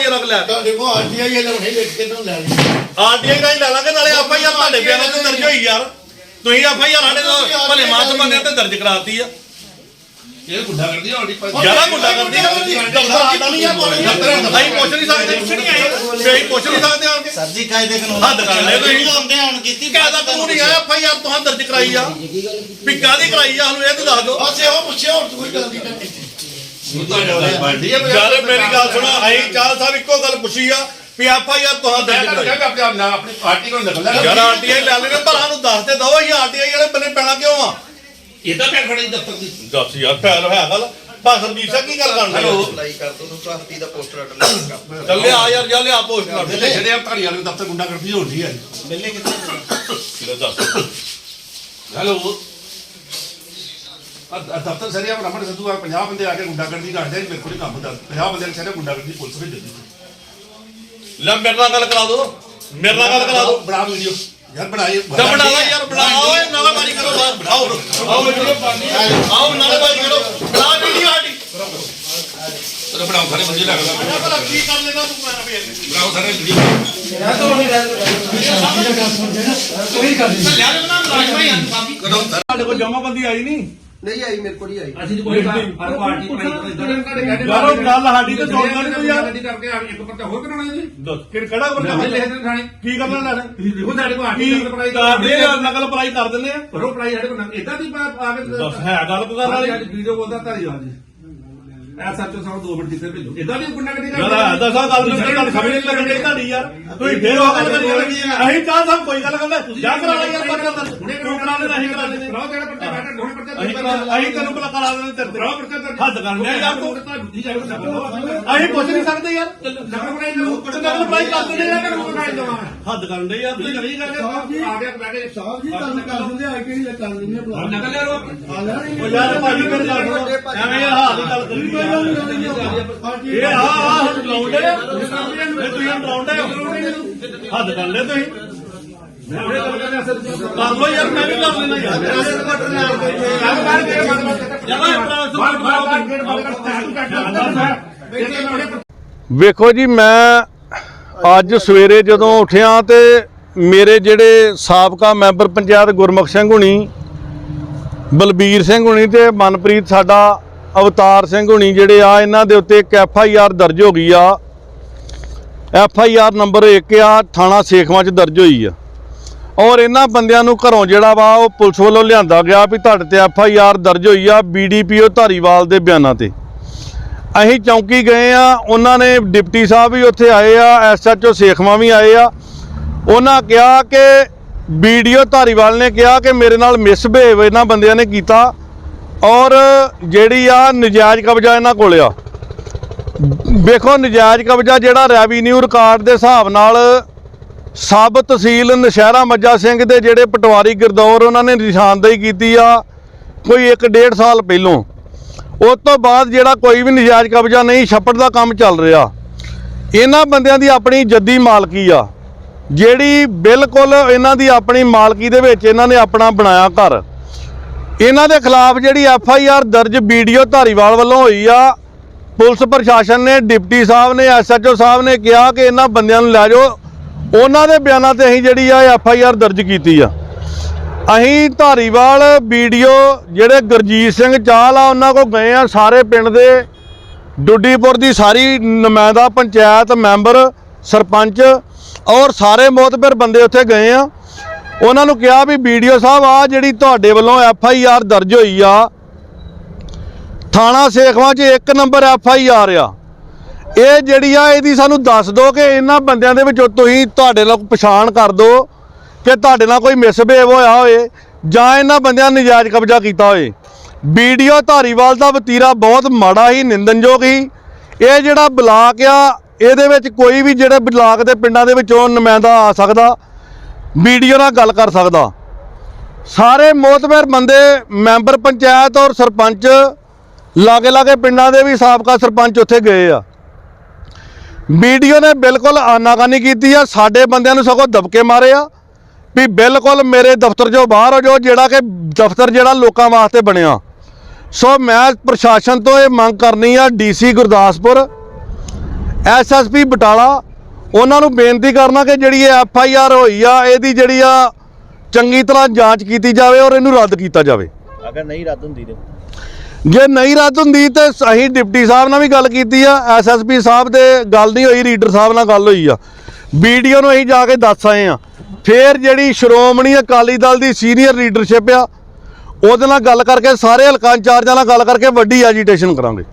ਯਾਰ ਅਗਲਾ ਤੁਹਾਡੇ ਕੋਲ ਆਰਟੀਆਈ ਇਹ ਲਾਉਣੇ ਲਿਖ ਕੇ ਤੁਹਾਨੂੰ ਲੈ ਲਈ ਆਰਟੀਆਈ ਦਾ ਹੀ ਲੈ ਲਾਂਗੇ ਨਾਲੇ ਆਪਾਂ ਯਾਰ ਤੁਹਾਡੇ ਬਿਆਨਾਂ ਤੇ ਦਰਜ ਹੋਈ ਯਾਰ। ਤੁਸੀਂ ਆਪਾਂ ਯਾਰ ਸਾਡੇ ਨਾਲ ਭਲੇ ਮਾਸ ਬੰਦੇ ਤੇ ਦਰਜ ਕਰਾਤੀ ਆ। ਇਹ ਗੁੱਡਾ ਕਰਦੀ ਜ਼ਿਆਦਾ ਗੁੰਡਾ ਕਰਦੀ ਆ। ਦਫ਼ਤਰ ਆਡਾ ਨਹੀਂ ਆ ਅਸੀਂ ਪੁੱਛ ਨਹੀਂ ਸਕਦੇ ਪੁੱਛ ਨਹੀਂ ਆਏ ਅਸੀਂ ਪੁੱਛ ਨਹੀਂ ਸਕਦੇ ਆਣ ਕੇ। ਸਰ ਜੀ ਕਾਇਦੇ ਕਾਨੂੰਨ ਹੱਦ ਕਰ ਲਿਆ ਤੁਸੀਂ। ਹੁੰਦੇ ਹੁਣ ਕੀਤੀ ਕਾਹਦਾ ਕਾਨੂੰਨ ਹੈ ਐਫ ਆਈ ਆਰ ਤੁਹਾਂ ਦਰਜ ਕਰਾਈ ਆ। ਵੀ ਕਰਾਈ ਆ ਸਾਨੂੰ ਇਹ ਤੇ ਦੱਸ ਦਿਓ। ਬਸ ਇਹੋ ਪੁੱਛਿਆ ਹੋਰ ਕੋਈ ਗੱਲ ਨਹੀਂ। ਯਾਰ ਮੇਰੀ ਗੱਲ ਸੁਣੋ ਅਸੀਂ ਚਾਲ ਸਾਹਿਬ ਇੱਕੋ ਗੱਲ ਪੁੱਛੀ ਆ ਵੀ ਆਈ ਆਰ ਤੁਹਾਂ ਦਰਜ ਕਰਾਈ ਆਪਣੇ ਆਪ ਨਾਲ ਆਪਣੀ ਪਾਰਟੀ ਕੋਲ ਨਿਕਲ ਯਾਰ ਆਰਟੀਆਈ ਲੈ ਲੈਣੇ ਪਰ ਸਾਨੂੰ ਦੱਸ ਤੇ ਦਓ ਅਸੀਂ ਆਰਟੀਆਈ ਵਾਲੇ ਬੰਨੇ ਪੈਣਾ ਕਿਉਂ ਆ? ਇਹਦਾ ਪੈਰ ਖੜੀ ਦਫ਼ਤਰ ਦੀ। ਦੱਸ ਯਾਰ ਫੈਲ ਹੋਇਆ ਗੱਲ। ਬਾ ਸਰਜੀਤ ਸਿੰਘ ਕੀ ਗੱਲ ਕਰਨ ਹੈਲੋ। ਅਪਲਾਈ ਕਰ ਦੋ ਨੂੰ ਕਾਫੀ ਦਾ ਪੋਸਟਰ ਅਟਲ ਚੱਲ ਲਿਆ ਯਾਰ ਜਾ ਲਿਆ ਪੋਸਟ ਕਰ। ਦੇ ਜਿਹੜੇ ਜਿਹੜੇ ਧਾਰੀ ਵਾਲੇ ਦਫ਼ਤਰ ਗੁੰਡਾ ਕਰਦੀ ਹੋਣੀ ਹੈ। ਬਿੱਲੇ ਕਿੱਥੇ ਲੈ ਦੱਸ? ਹੈਲੋ ਆ ਦਫ਼ਤਰ ਸਰੀਆ ਬ੍ਰਾਹਮਣ ਸਿੱਧੂ ਆ 50 ਬੰਦੇ ਆ ਕੇ ਗੁੰਡਾ ਕਰਦੀ ਕਰਦੇ ਮੇਰੇ ਕੋਲ ਹੀ ਕੰਮ ਦਾ 50 ਬੰਦੇ ਨੇ ਸਾਰੇ ਗੁੰਡਾ ਕਰਦੀ ਪੁਲਿਸ ਭੇਜ ਦਿੱਤੀ ਲੈ ਮੇਰੇ ਨਾਲ ਗੱਲ ਕਰਾ ਦੋ। ਮੇਰੇ ਨਾਲ ਗੱਲ ਕਰਾ ਦੋ। ਬਣਾ ਵੀਡੀਓ। ਯਾਰ ਬਣਾਏ ਤਾਂ ਬਣਾ ਲਾ ਯਾਰ ਬਣਾ ਓਏ ਨਾਲਾਬਾਜ਼ੀ ਕਰੋ ਬਾਹਰ ਆਓ ਆਓ ਵੀਡੀਓ ਆਓ ਨਾਲਾਬਾਜ਼ੀ ਕਰੋ। ਬਣਾ ਵੀਡੀਓ ਸਾਡੀ। ਤੇਰੇ ਬਣਾਓ ਸਾਰੇ ਬੰਦੇ ਲੱਗਦਾ ਭਲਾ ਕੀ ਕਰ ਲੈਣਾ ਤੂੰ ਮੈਂ ਫੇਰ ਬਣਾਓ ਸਾਰੇ ਵੀਡੀਓ। ਸਾਡੇ ਕੋਲ ਜਮਾਬੰਦੀ ਆਈ ਨਹੀਂ। ਨਹੀਂ ਆਈ ਮੇਰੇ ਕੋਲ ਹੀ ਆਈ। ਅਸੀਂ ਕੋਈ ਹਰ ਪਾਰਟੀ ਭਾਈ ਯਾਰ ਉਹ ਗੱਲ ਸਾਡੀ ਤੇ ਸੁਣ ਲੈਣੀ ਤੂੰ ਯਾਰ। ਕਰਕੇ ਇੱਕ ਪਰਚਾ ਹੋਰ ਕਰਾਉਣਾ ਜੀ? ਕਿ ਕਿਹੜਾ ਬੰਦਾ ਮੈਂ ਲਿਖ ਦੇਣ ਥਾਣੇ। ਕੀ ਕਰਨਾ ਲੈਣਾ ਤੁਸੀਂ ਦੇਖੋ ਸਾਡੇ ਕੋਲ ਆਰਟੀ ਪੜਾਈ ਕਰਦੇ ਆ। ਨਕਲ ਪੜਾਈ ਕਰ ਦਿੰਦੇ ਆ। ਕਰੋ ਪੜਾਈ ਸਾਡੇ ਕੋਲ ਇਦਾਂ ਦੀ ਬਾਤ ਆ ਕੇ ਦੱਸ ਹੈ ਗੱਲ ਕੋ ਕਰਨ ਵਾਲੀ ਅੱਜ ਵੀਡੀਓ ਬੋਲਦਾ ਧਾਰੀ ਆ। ਜੀ ਐ ਸੱਚੋ ਸਾਨੂੰ 2 ਮਿੰਟ ਦਿੱਤੇ ਭੇਜੋ। ਇਦਾਂ ਦੀ ਗੁੰਡਾ ਕਰੀ ਯਾਰ ਹੈ ਦੱਸਾਂ ਗੱਲ ਨੂੰ ਗੱਲ ਸਮਝ ਨਹੀਂ ਲੱਗਣੀ ਤੁਹਾਡੀ ਯਾਰ। ਤੁਸੀਂ ਫੇਰ ਉਹ ਗੱਲ ਕਰੀ ਅਸੀਂ ਚਾਹ ਸਭ ਕੋਈ ਗੱਲ ਕਰਦੇ ਜਾ ਕਰਾ ਲੈ ਯਾਰ ਦਰਜ ਤੂੰ ਕਰਾ ਲੈ ਅਸੀਂ ਕਰਾ ਕਰਾਓ ਜਿਹੜਾ ਪਰਚਾ ਅਸੀਂ ਅਸੀਂ ਤੈਨੂੰ ਕਰਾ ਦੇਣੇ ਤੇਰੇ ਤੇ ਹੱਦ ਕਰਨ ਡਿਆ ਯਾਰ ਤੂੰ। ਜੀ ਜਾਓ ਅਸੀਂ ਪੁੱਛ ਨਹੀਂ ਸਕਦੇ ਯਾਰ। ਨਕਲ ਬਣਾਈ ਲਓ ਨਕਲ ਬਣਾਈ ਕਰ ਦਿੰਦੇ ਯਾਰ। ਨਕਲ ਬਣਾਈ ਦਵਾਂ ਹੱਦ ਕਰਨ ਦੇ ਯਾਰ ਤੁਸੀਂ ਨਹੀਂ ਕਰਦੇ ਆ। ਗਿਆ ਬੈ ਕੇ ਸਾਹਿਬ ਜੀ ਤੁਹਾਨੂੰ ਕਰ ਦਿੰਦੇ ਆ ਕਿਹੜੀ ਗੱਲ ਕਰ ਲੈਂਦੇ ਆ ਨਕਲ ਲੈ ਲਓ ਆ ਲੈਣੀ ਉਹ ਯਾਰ ਭਾਜੀ ਮੇਰੇ ਨਾਲ ਸੁਣੋ ਐਵੇਂ ਯਾਰ ਹਾਲ ਦੀ ਗੱਲ ਕਰੀ ਕੋਈ ਗੱਲ ਨਹੀਂ। ਕਰਨੀ ਆ ਇਹ ਆ ਆ ਹੁਣ ਲਾਉਂਦੇ ਆ। ਇਹ ਤੁਸੀਂ ਲਾਉਂਦੇ ਹੋ ਹੱਦ ਕਰ ਲੈ ਤੁਸੀਂ। ਕਰ ਲੋ ਯਾਰ। ਮੈਂ ਵੀ ਕਰ ਲੈਣਾ ਯਾਰ। ਕੰਮ ਕਰ ਕੇ ਵੇਖੋ ਜੀ ਮੈਂ ਅੱਜ ਸਵੇਰੇ ਜਦੋਂ ਉੱਠਿਆ ਤੇ ਮੇਰੇ ਜਿਹੜੇ ਸਾਬਕਾ ਮੈਂਬਰ ਪੰਚਾਇਤ ਗੁਰਮੁਖ ਸਿੰਘ ਹੁਣੀ ਬਲਬੀਰ ਸਿੰਘ ਹੁਣੀ ਤੇ ਮਨਪ੍ਰੀਤ ਸਾਡਾ ਅਵਤਾਰ ਸਿੰਘ ਹੁਣੀ ਜਿਹੜੇ ਆ ਇਹਨਾਂ ਦੇ ਉੱਤੇ ਇੱਕ ਐਫ ਆਈ ਆਰ ਦਰਜ ਹੋ ਗਈ ਆ। ਐਫ ਆਈ ਆਰ ਨੰਬਰ 1 ਆ ਥਾਣਾ ਸੇਖਵਾਂ 'ਚ ਦਰਜ ਹੋਈ ਆ। ਔਰ ਇਹਨਾਂ ਬੰਦਿਆਂ ਨੂੰ ਘਰੋਂ ਜਿਹੜਾ ਵਾ ਉਹ ਪੁਲਿਸ ਵੱਲੋਂ ਲਿਆਂਦਾ ਗਿਆ ਵੀ ਤੁਹਾਡੇ ਤੇ ਐਫ ਆਈ ਆਰ ਦਰਜ ਹੋਈ ਆ ਬੀਡੀਪੀਓ ਧਾਰੀਵਾਲ ਦੇ ਬਿਆਨਾਂ ਤੇ। ਅਸੀਂ ਚੌਂਕੀ ਗਏ ਆ, ਉਹਨਾਂ ਨੇ ਡਿਪਟੀ ਸਾਹਿਬ ਵੀ ਉੱਥੇ ਆਏ ਆ ਐਸਐਚਓ ਸੇਖਵਾਂ ਵੀ ਆਏ ਆ। ਉਹਨਾਂ ਕਿਹਾ ਕਿ ਵੀਡੀਓ ਧਾਰੀਵਾਲ ਨੇ ਕਿਹਾ ਕਿ ਮੇਰੇ ਨਾਲ ਮਿਸਬਿਹੇਵ ਇਹਨਾਂ ਬੰਦਿਆਂ ਨੇ ਕੀਤਾ ਔਰ ਜਿਹੜੀ ਆ ਨਜਾਇਜ਼ ਕਬਜ਼ਾ ਇਹਨਾਂ ਕੋਲ ਆ। ਵੇਖੋ ਨਜਾਇਜ਼ ਕਬਜ਼ਾ ਜਿਹੜਾ ਰੈਵਨਿਊ ਰਿਕਾਰਡ ਦੇ ਹਿਸਾਬ ਨਾਲ ਸਬ ਤਹਿਸੀਲ ਨਸ਼ਹਿਰਾ ਮੱਜਾ ਸਿੰਘ ਦੇ ਜਿਹੜੇ ਪਟਵਾਰੀ ਗਿਰਦੌਰ ਉਹਨਾਂ ਨੇ ਨਿਸ਼ਾਨਦੇਹੀ ਕੀਤੀ ਆ, ਕੋਈ 1.5 ਸਾਲ ਪਹਿਲੋਂ। ਉਸ ਤੋਂ ਬਾਅਦ ਜਿਹੜਾ ਕੋਈ ਵੀ ਨਜਾਇਜ਼ ਕਬਜ਼ਾ ਨਹੀਂ, ਛੱਪੜ ਦਾ ਕੰਮ ਚੱਲ ਰਿਹਾ। ਇਹਨਾਂ ਬੰਦਿਆਂ ਦੀ ਆਪਣੀ ਜੱਦੀ ਮਾਲਕੀ ਆ, ਜਿਹੜੀ ਬਿਲਕੁਲ ਇਹਨਾਂ ਦੀ ਆਪਣੀ ਮਾਲਕੀ ਦੇ ਵਿੱਚ ਇਹਨਾਂ ਨੇ ਆਪਣਾ ਬਣਾਇਆ ਘਰ। ਇਹਨਾਂ ਦੇ ਖਿਲਾਫ ਜਿਹੜੀ ਐਫ ਆਈ ਆਰ ਦਰਜ ਵੀਡੀਓ ਧਾਰੀਵਾਲ ਵੱਲੋਂ ਹੋਈ ਆ, ਪੁਲਿਸ ਪ੍ਰਸ਼ਾਸਨ ਨੇ, ਡਿਪਟੀ ਸਾਹਿਬ ਨੇ ਐਸਐਚਓ ਸਾਹਿਬ ਨੇ ਕਿਹਾ ਕਿ ਇਹਨਾਂ ਬੰਦਿਆਂ ਨੂੰ ਲੈ ਜਾਓ। ਉਹਨਾਂ ਦੇ ਬਿਆਨਾਂ ਤੇ ਅਸੀਂ ਜਿਹੜੀ ਆ ਐਫ ਆਈ ਆਰ ਦਰਜ ਕੀਤੀ ਆ। ਅਸੀਂ ਧਾਰੀਵਾਲ ਵੀਡੀਓ ਜਿਹੜੇ ਗੁਰਜੀਤ ਸਿੰਘ ਚਾਹਲ ਆ, ਉਹਨਾਂ ਕੋ ਗਏ ਆ ਸਾਰੇ ਪਿੰਡ ਦੇ। ਡੁੱਡੀਪੁਰ ਦੀ ਸਾਰੀ ਨੁਮਾਇੰਦਾ ਪੰਚਾਇਤ ਮੈਂਬਰ, ਸਰਪੰਚ ਔਰ ਸਾਰੇ ਮੋਤਬਰ ਬੰਦੇ ਉੱਥੇ ਗਏ ਆ। ਉਹਨਾਂ ਨੂੰ ਕਿਹਾ ਵੀ ਵੀਡੀਓ ਸਾਹਿਬ ਆ ਜਿਹੜੀ ਤੁਹਾਡੇ ਵੱਲੋਂ ਐਫ ਆਈ ਆਰ ਦਰਜ ਹੋਈ ਆ, ਥਾਣਾ ਸੇਖਵਾਂ 'ਚ ਇੱਕ ਨੰਬਰ ਐਫ ਆਈ ਆਰ ਆ। ਇਹ ਜਿਹੜੀ ਆ, ਇਹਦੀ ਸਾਨੂੰ ਦੱਸ ਦਿਓ ਕਿ ਇਹਨਾਂ ਬੰਦਿਆਂ ਦੇ ਵਿੱਚੋਂ ਤੁਸੀਂ ਤੁਹਾਡੇ ਨਾਲ ਪਛਾਣ ਕਰ ਦਿਓ ਕਿ ਤੁਹਾਡੇ ਨਾਲ ਕੋਈ ਮਿਸਬਿਹੇਵ ਹੋਇਆ ਹੋਏ ਜਾਂ ਇਹਨਾਂ ਬੰਦਿਆਂ ਨੇ ਨਜਾਇਜ਼ ਕਬਜ਼ਾ ਕੀਤਾ ਹੋਏ ਵੀਡੀਓ ਧਾਰੀਵਾਲ ਦਾ ਵਤੀਰਾ ਬਹੁਤ ਮਾੜਾ ਹੀ ਨਿੰਦਨਯੋਗ ਹੀ। ਇਹ ਜਿਹੜਾ ਬਲਾਕ ਆ, ਇਹਦੇ ਵਿੱਚ ਕੋਈ ਵੀ ਜਿਹੜੇ ਬਲਾਕ ਦੇ ਪਿੰਡਾਂ ਦੇ ਵਿੱਚੋਂ ਨੁਮਾਇੰਦਾ ਆ ਸਕਦਾ, ਵੀਡੀਓ ਨਾਲ ਗੱਲ ਕਰ ਸਕਦਾ। ਸਾਰੇ ਮੋਤਬਰ ਬੰਦੇ, ਮੈਂਬਰ ਪੰਚਾਇਤ ਔਰ ਸਰਪੰਚ ਲਾਗੇ ਲਾਗੇ ਪਿੰਡਾਂ ਦੇ ਵੀ ਸਾਬਕਾ ਸਰਪੰਚ ਉੱਥੇ ਗਏ ਆ। ਵੀਡੀਓ ਨੇ ਬਿਲਕੁਲ ਆਨਾਕਾਨੀ ਕੀਤੀ ਆ, ਸਾਡੇ ਬੰਦਿਆਂ ਨੂੰ ਸਗੋਂ ਦਬਕੇ ਮਾਰੇ ਆ, ਵੀ ਬਿਲਕੁਲ ਮੇਰੇ ਦਫ਼ਤਰ ਚੋਂ ਬਾਹਰ ਹੋ ਜਾਓ, ਜਿਹੜਾ ਕਿ ਦਫ਼ਤਰ ਜਿਹੜਾ ਲੋਕਾਂ ਵਾਸਤੇ ਬਣਿਆ। ਸੋ ਮੈਂ ਪ੍ਰਸ਼ਾਸਨ ਤੋਂ ਇਹ ਮੰਗ ਕਰਨੀ ਆ, ਡੀਸੀ ਗੁਰਦਾਸਪੁਰ ਐਸਐਸਪੀ ਬਟਾਲਾ, ਉਹਨਾਂ ਨੂੰ ਬੇਨਤੀ ਕਰਨਾ ਕਿ ਜਿਹੜੀ ਇਹ ਐਫ ਆਈ ਆਰ ਹੋਈ ਆ, ਇਹਦੀ ਜਿਹੜੀ ਆ ਚੰਗੀ ਤਰ੍ਹਾਂ ਜਾਂਚ ਕੀਤੀ ਜਾਵੇ ਔਰ ਇਹਨੂੰ ਰੱਦ ਕੀਤਾ ਜਾਵੇ। ਅਗਰ ਨਹੀਂ ਰੱਦ ਹੁੰਦੀ ਤੇ? ਜੇ ਨਹੀਂ ਰੱਦ ਹੁੰਦੀ ਤੇ ਅਸੀਂ ਡਿਪਟੀ ਸਾਹਿਬ ਨਾਲ ਵੀ ਗੱਲ ਕੀਤੀ ਆ ਐਸਐਸਪੀ ਸਾਹਿਬ ਦੇ ਗੱਲ ਨਹੀਂ ਹੋਈ, ਰੀਡਰ ਸਾਹਿਬ ਨਾਲ ਗੱਲ ਹੋਈ ਆ। ਵੀਡੀਓ ਨੂੰ ਅਸੀਂ ਜਾ ਕੇ ਦੱਸ ਆਏ ਆ। ਫੇਰ ਜਿਹੜੀ ਸ਼੍ਰੋਮਣੀ ਅਕਾਲੀ ਦਲ ਦੀ ਸੀਨੀਅਰ ਲੀਡਰਸ਼ਿਪ ਆ, ਉਹਦੇ ਨਾਲ ਗੱਲ ਕਰਕੇ, ਸਾਰੇ ਹਲਕਾ ਇੰਚਾਰਜਾਂ ਨਾਲ ਗੱਲ ਕਰਕੇ ਵੱਡੀ ਐਜੀਟੇਸ਼ਨ ਕਰਾਂਗੇ।